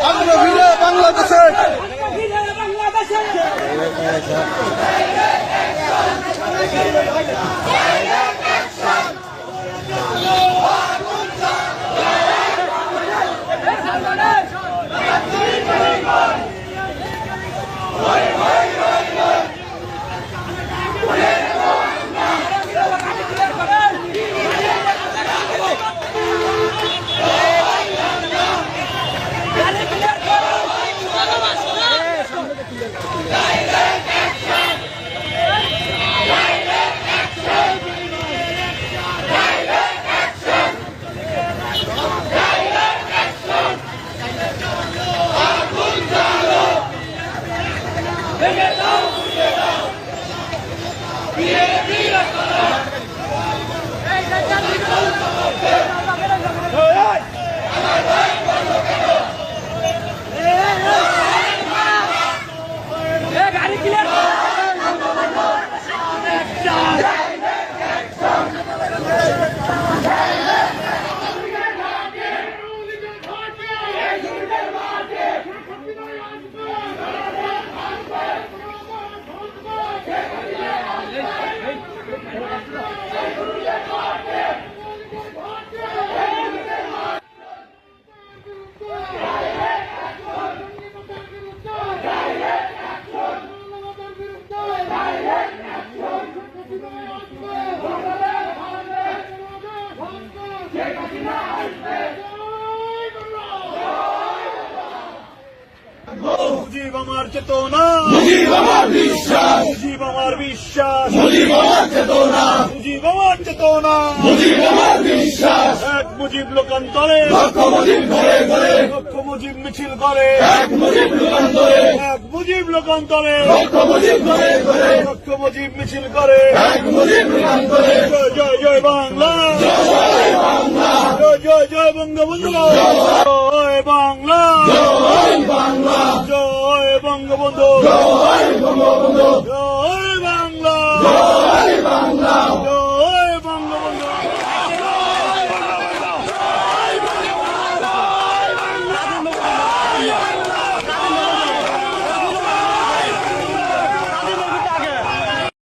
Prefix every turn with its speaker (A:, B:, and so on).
A: I'm going to win. Viva Colón! আমার চেতনা।
B: মুজিব আমার বিশ্বাস।
A: মুজিব আমার বিশ্বাস।
B: মুজিব আমার চেতনা।
A: মুজিব আমার চেতনা।
B: মুজিব আমার বিশ্বাস।
A: এক মুজিব লোকান্তরে।
B: লক্ষ মুজিব ঘরে ঘরে
A: লক্ষ মুজিব মিছিল করে।
B: এক মুজিব যুগান্তরে
A: এক মুজিব লোকান্তরে।
B: লক্ষ মুজিব ঘরে ঘরে
A: লক্ষ মুজিব মিছিল করে।
B: এক মুজিব যুগান্তরে
A: জয় জয় জয় বাংলা।
B: জয় বাংলা।
A: জয় জয় জয় বঙ্গবন্ধু জয় বাংলা
B: জয় বাংলা
A: জয় বঙ্গবন্ধু।
B: জয় বঙ্গবন্ধু।
A: জয় বাংলা।